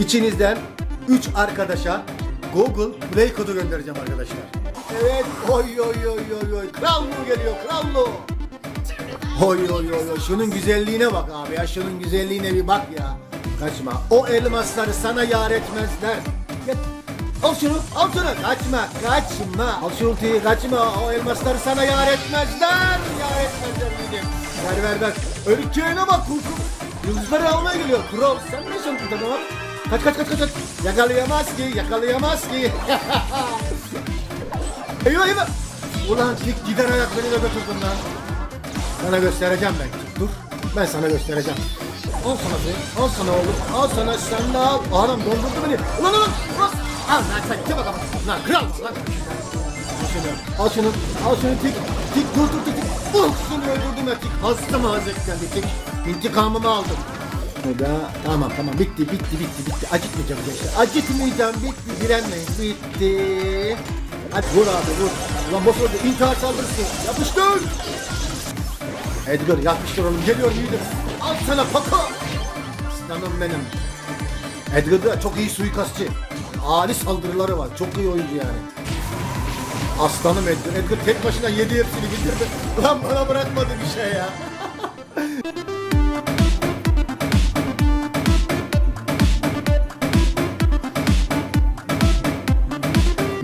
İçinizden 3 arkadaşa Google Play kodu göndereceğim arkadaşlar. Evet, oy oy oy oy oy. Krallığı geliyor, krallığı. Oy oy oy oy. Şunun güzelliğine bak abi ya. Şunun güzelliğine bir bak ya. Kaçma. O elmasları sana yar etmezler. Gel. Al şunu, al şunu. Kaçma, kaçma. Al şu ultiyi, kaçma. O elmasları sana yar etmezler. Yar etmezler dedim. Ver ver ver. Örümceğine bak kurkum. Yıldızları almaya geliyor. Kral sen ne sen burada. Kaç kaç kaç kaç. Yakalayamaz ki, yakalayamaz ki. eyvah eyvah. Ulan git gider ayak beni de götürdün lan. Sana göstereceğim ben. Dur. Ben sana göstereceğim. Al sana be. Al sana oğlum. Al sana sen de al. Anam dondurdu beni. Ulan ulan. Ulan. Al lan sen. Gel bakalım. Lan kral lan. Al şunu. Al şunu. Tik. Tik dur dur tik. tik. Uh seni öldürdüm ya tik. Hastım hazretten tik. İntikamımı aldım. Bu da tamam tamam bitti bitti bitti bitti. Acıtmayacağım gençler. Acıtmayacağım bitti. Direnmeyin. Bitti. Hadi vur abi vur. Ulan boş oldu. İntihar saldırısı. Yapıştır. Edgar yapmıştır oğlum geliyor yiğidim. Al sana paka. Aslanım benim. Edgar da çok iyi suikastçı. Ali saldırıları var. Çok iyi oyuncu yani. Aslanım Edgar. Edgar tek başına yedi hepsini bitirdi. Lan bana bırakmadı bir şey ya.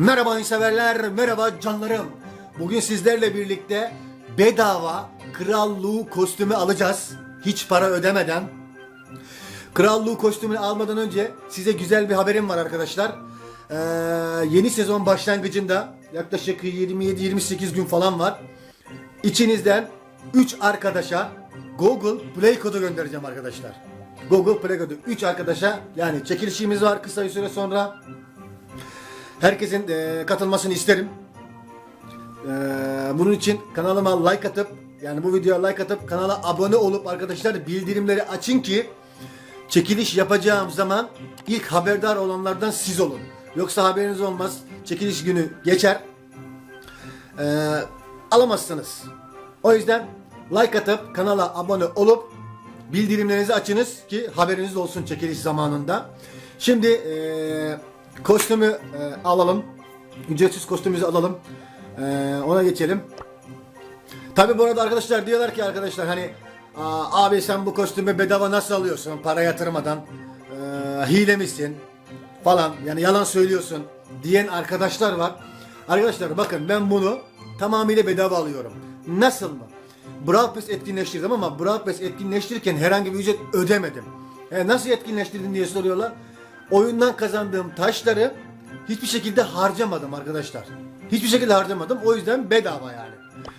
Merhaba oyun severler, merhaba canlarım. Bugün sizlerle birlikte bedava Krallığı kostümü alacağız. Hiç para ödemeden. Krallığı kostümünü almadan önce size güzel bir haberim var arkadaşlar. Ee, yeni sezon başlangıcında yaklaşık 27-28 gün falan var. İçinizden 3 arkadaşa Google Play kodu göndereceğim arkadaşlar. Google Play kodu 3 arkadaşa yani çekilişimiz var kısa bir süre sonra. Herkesin e, katılmasını isterim. E, bunun için kanalıma like atıp yani bu videoya like atıp kanala abone olup arkadaşlar bildirimleri açın ki çekiliş yapacağım zaman ilk haberdar olanlardan siz olun. Yoksa haberiniz olmaz. Çekiliş günü geçer. E, alamazsınız. O yüzden like atıp kanala abone olup bildirimlerinizi açınız ki haberiniz olsun çekiliş zamanında. Şimdi eee, kostümü eee, alalım. Ücretsiz kostümümüzü alalım. Eee, ona geçelim. Tabi bu arada arkadaşlar diyorlar ki arkadaşlar hani "Aa, abi sen bu kostümü bedava nasıl alıyorsun para yatırmadan Eee, hile misin falan yani yalan söylüyorsun diyen arkadaşlar var. Arkadaşlar bakın ben bunu tamamıyla bedava alıyorum. Nasıl mı? Brawl Pass etkinleştirdim ama Brawl Pass etkinleştirirken herhangi bir ücret ödemedim. E, nasıl etkinleştirdin diye soruyorlar. Oyundan kazandığım taşları hiçbir şekilde harcamadım arkadaşlar. Hiçbir şekilde harcamadım. O yüzden bedava yani.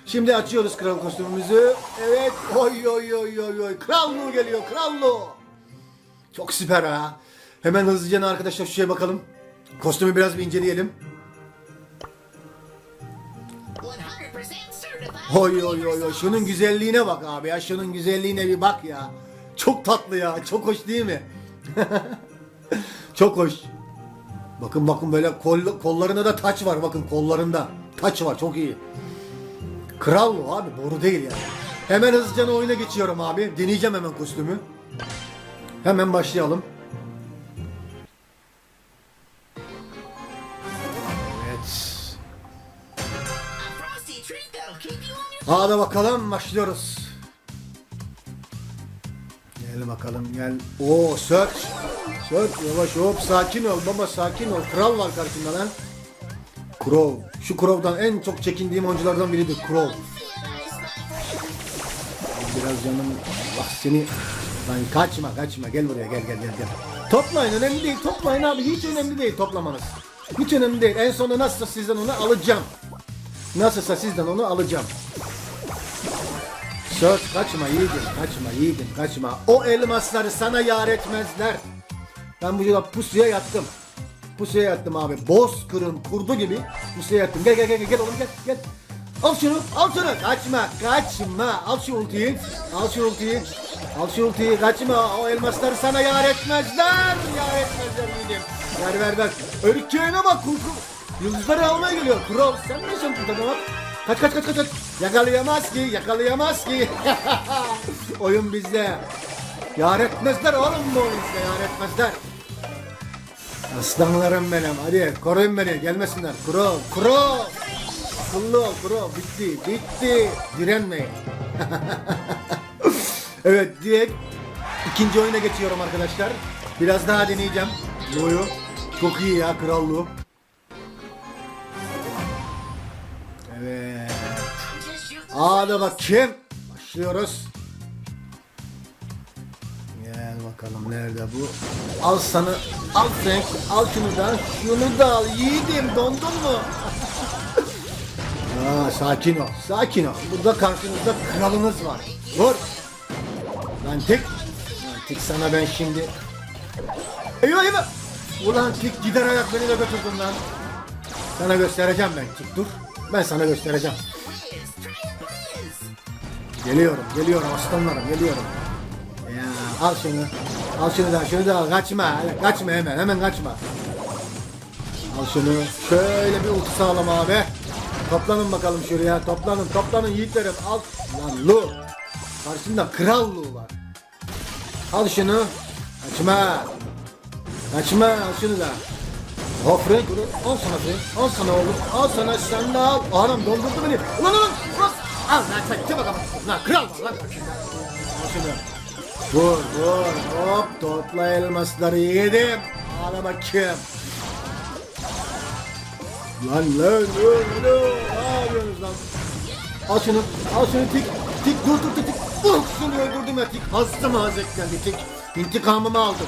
Şimdi açıyoruz kral kostümümüzü. Evet. Oy oy oy oy oy. Krallığı geliyor. Krallığı. Çok süper ha. Hemen hızlıca arkadaşlar şu şeye bakalım. Kostümü biraz bir inceleyelim. 100% certified. Oy oy oy oy. Şunun güzelliğine bak abi ya. Şunun güzelliğine bir bak ya. Çok tatlı ya. Çok hoş değil mi? Çok hoş. Bakın bakın böyle kol, kollarında da taç var bakın kollarında. Taç var çok iyi. Kral bu abi boru değil yani. Hemen hızlıca oyuna geçiyorum abi. Deneyeceğim hemen kostümü. Hemen başlayalım. Evet. Hadi bakalım başlıyoruz. Gel bakalım gel. Oo search. Search yavaş hop sakin ol baba sakin ol. Kral var karşında lan. Crow. Şu Crow'dan en çok çekindiğim oyunculardan biridir Crow. Biraz canım bak seni lan kaçma kaçma gel buraya gel gel gel gel. Toplayın önemli değil toplayın abi hiç önemli değil toplamanız. Hiç önemli değil en sonunda nasılsa sizden onu alacağım. Nasılsa sizden onu alacağım. Söz kaçma yiğidim kaçma yiğidim kaçma. O elmasları sana yar etmezler. Ben bu yıla pusuya yattım. Pusuya yattım abi. Bozkır'ın kurdu gibi pusuya yattım. Gel gel gel gel oğlum gel gel. Al şunu al şunu. Kaçma kaçma. Al şu ultiyi. Al şu ultiyi. Al şu ultiyi kaçma. O elmasları sana yar etmezler. Yar etmezler yiğidim. Ver ver ver. Örümceğine bak kurku. Yıldızları almaya geliyor. Kral sen ne burada bak. Kaç kaç kaç kaç. Yakalayamaz ki yakalayamaz ki. Oyun bizde. Yar etmezler oğlum bu oyun yar etmezler. Aslanlarım benim. Hadi koruyun beni. Gelmesinler. Kuro, kuro. Akıllı ol kuro. Bitti, bitti. Direnmeyin. evet direkt ikinci oyuna geçiyorum arkadaşlar. Biraz daha deneyeceğim. Lu'yu. Çok iyi ya kral Evet. Hadi bakayım. Başlıyoruz. Gel bakalım nerede bu? Al sana, al Frank, al şunu da, şunu da al yiğidim, dondun mu? Aa, sakin ol, sakin ol. Burada karşınızda kralınız var. Vur. Lan tek, lan tek sana ben şimdi... Eyvah eyvah! Ulan tik gider ayak beni de götürdün lan. Sana göstereceğim ben tik dur. Ben sana göstereceğim. Geliyorum, geliyorum aslanlarım, geliyorum. Ya al şunu, al şunu da, şunu da al. Kaçma, kaçma hemen, hemen kaçma. Al şunu, şöyle bir ulti sağlam abi. Toplanın bakalım şuraya, toplanın, toplanın yiğitlerim. Al, lan Lu. Karşında kral Lu var. Al şunu, kaçma. Kaçma, al şunu da. Oh Frank, al sana Frank, al sana oğlum, al sana sen de al. Anam doldurdu beni. Ulan ulan, ulan. Al lan sen, gel bakalım. Lan kral var lan. Vur, vur, hop, topla elmasları yedim. Al bakayım. Lan lan lan lan. Ne yapıyorsunuz lan? Al şunu, al şunu tik, tik dur dur dur tik. Uh, şunu öldürdüm ya tik. Hastım hazretlendi tik. İntikamımı aldım.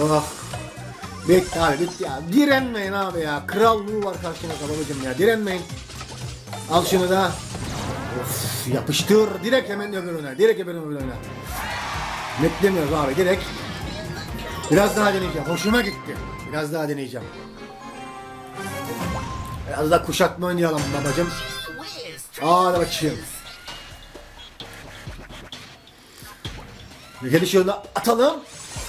Oh. Bitti abi bitti ya. Direnmeyin abi ya. Krallığı var karşınızda babacım ya. Direnmeyin. Al şunu da. Of, yapıştır. Direkt hemen öbürüne. Direkt hemen öbürüne. Beklemiyoruz abi. Direkt. Biraz daha deneyeceğim. Hoşuma gitti. Biraz daha deneyeceğim. Biraz da kuşatma oynayalım babacım. Hadi bakayım. Gel şunu da atalım.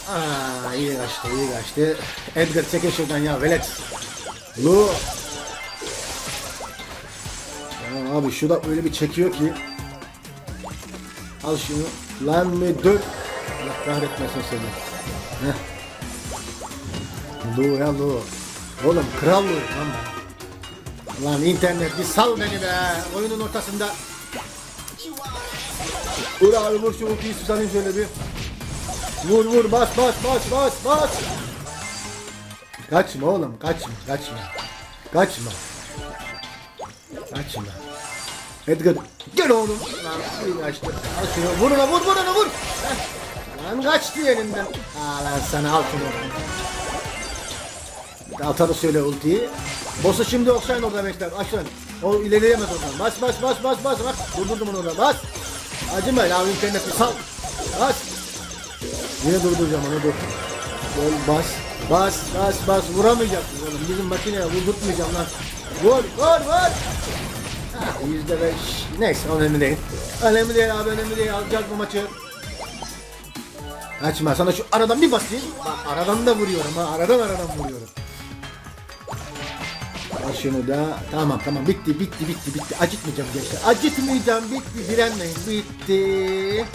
Aa, iyi kaçtı, iyi kaçtı. Edgar çekin şuradan ya velet. Lu. Abi şu da öyle bir çekiyor ki. Al şunu. Lan bir dur. Allah kahretmesin seni. Heh. Lu ya Lu. Oğlum kral Lu lan. Lan internet bir sal beni be. Oyunun ortasında. Vur abi vur şu ultiyi susanayım şöyle bir. Vur vur bas bas bas bas bas. Kaçma oğlum kaçma kaçma. Kaçma. Kaçma. Edgar gel oğlum. Lan kaçtı. Al şunu vur ona vur vur ona vur. Heh. Lan kaçtı elimden. Aa lan sana al şunu. Atarız şöyle ultiyi. Boss'u şimdi okşayın orada bekler. Açın. O ilerleyemez oradan. Bas bas bas bas bas. Bak durdurdum onu orada. Bas. Acıma ya interneti sal. Bas. Yine durduracağım onu dur. Gol bas. Bas bas bas. Vuramayacaksın oğlum. Bizim makineye vurdurtmayacağım lan. Vur vur vur. Yüzde beş. Neyse önemli değil. Önemli değil abi önemli değil. Alacağız bu maçı. Kaçma sana şu aradan bir basayım. Bak aradan da vuruyorum ha. Aradan aradan vuruyorum. Al şunu da. Tamam tamam bitti bitti bitti bitti. Acıtmayacağım gençler. Acıtmayacağım bitti. Direnmeyin. Bitti.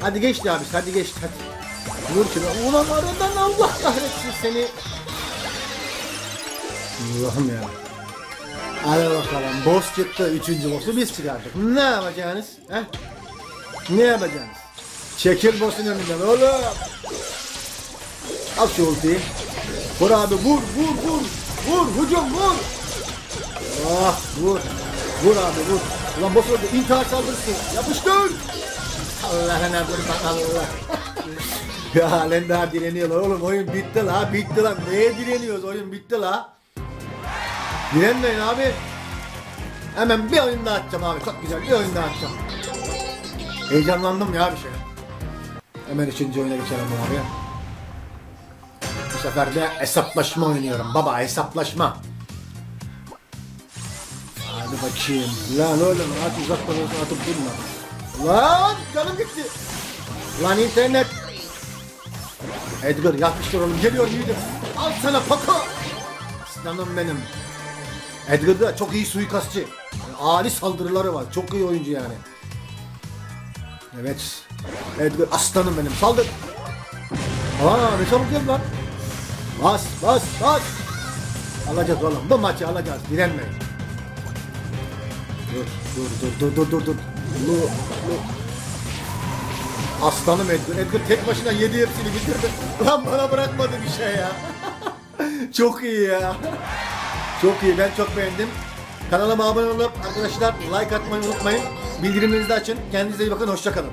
Hadi geçti abi hadi geçti hadi. Vur şunu. Ulan aradan Allah kahretsin seni. Allah'ım ya. Hadi bakalım. Boss çıktı. Üçüncü boss'u biz çıkardık. Ne yapacaksınız? He? Ne yapacaksınız? Çekil boss'un önünden oğlum. Al şu ultiyi. Vur abi vur vur vur. Vur hücum vur. Ah vur. Vur abi vur. Ulan boss öldü. İntihar saldırısı. Yapıştır. Allah'ına kurban Allah. ya halen daha direniyorlar oğlum. Oyun bitti la. Bitti lan. Neye direniyoruz? Oyun bitti la. Direnmeyin abi. Hemen bir oyun daha atacağım abi. Çok güzel bir oyun daha atacağım. Heyecanlandım ya bir şey. Hemen üçüncü oyuna geçelim abi. Bu sefer de hesaplaşma oynuyorum. Baba hesaplaşma. Hadi bakayım. Lan oğlum at uzaktan olsun atıp durma. Lan canım gitti. Lan internet. Edgar yapmıştır oğlum. Geliyor yiğidim. Al sana paka. Aslanım benim. Edgar da çok iyi suikastçı. Yani Ali saldırıları var. Çok iyi oyuncu yani. Evet. Edgar aslanım benim. Saldır. Aa ne çabuk lan. Bas bas bas. Alacağız oğlum. Bu maçı alacağız. Direnmeyin. Dur dur dur dur dur dur. Lu, lu. Aslanım Edgar. Edgar tek başına yedi hepsini bitirdi. Lan bana bırakmadı bir şey ya. Çok iyi ya. Çok iyi. Ben çok beğendim. Kanalıma abone olup arkadaşlar like atmayı unutmayın. Bildirimlerinizi açın. Kendinize iyi bakın. Hoşçakalın.